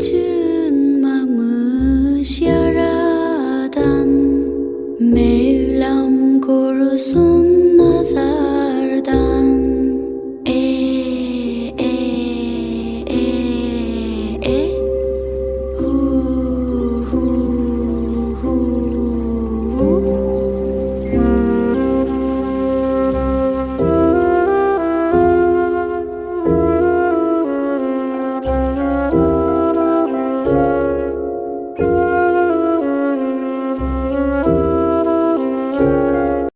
Yaratmamış yaradan Mevlam korusun.